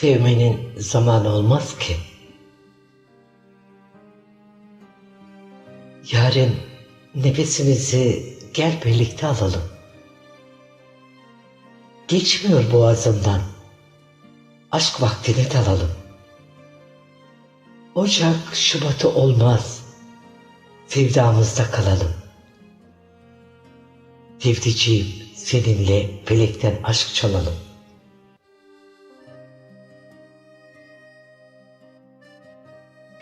Sevmenin zamanı olmaz ki. Yarın nefesimizi gel birlikte alalım. Geçmiyor boğazımdan. Aşk vaktine dalalım. Ocak Şubat'ı olmaz. Sevdamızda kalalım. Sevdiciğim seninle felekten aşk çalalım.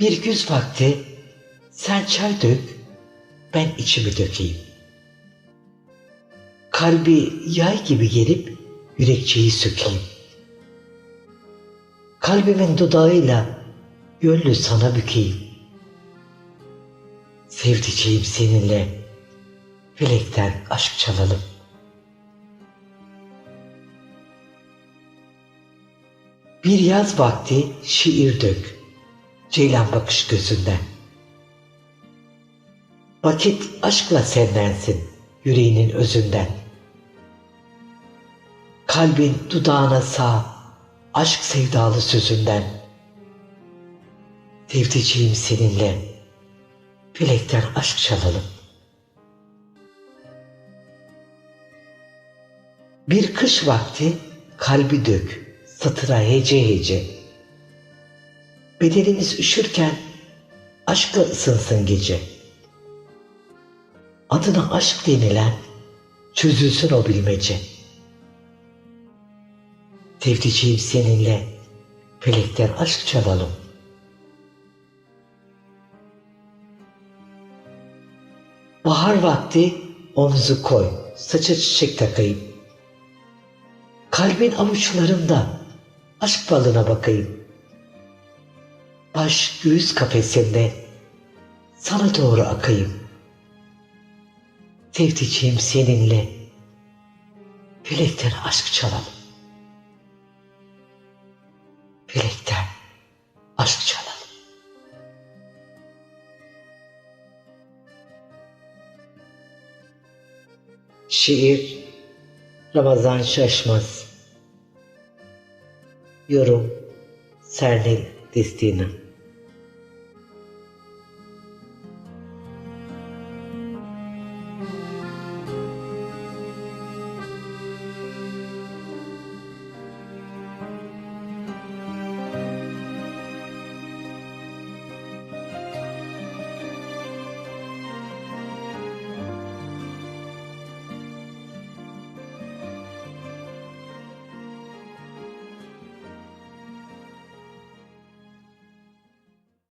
Bir güz vakti sen çay dök, ben içimi dökeyim. Kalbi yay gibi gelip yürekçeyi sökeyim. Kalbimin dudağıyla gönlü sana bükeyim. Sevdiceğim seninle felekten aşk çalalım. Bir yaz vakti şiir dök, ceylan bakış gözünden. Vakit aşkla senlensin yüreğinin özünden. Kalbin dudağına sağ, aşk sevdalı sözünden. Sevdiceğim seninle, bilekten aşk çalalım. Bir kış vakti kalbi dök, satıra hece hece. Bedenimiz üşürken aşkla ısınsın gece. Adına aşk denilen çözülsün o bilmece. Sevdiceğim seninle felekten aşk çalalım. Bahar vakti omzu koy, saça çiçek takayım. Kalbin avuçlarında aşk balına bakayım. Baş göğüs kafesinde sana doğru akayım. Sevdiceğim seninle felekten aşk çalalım. Felekten aşk çalalım. Şiir Ramazan Şaşmaz Yorum Sernil Destina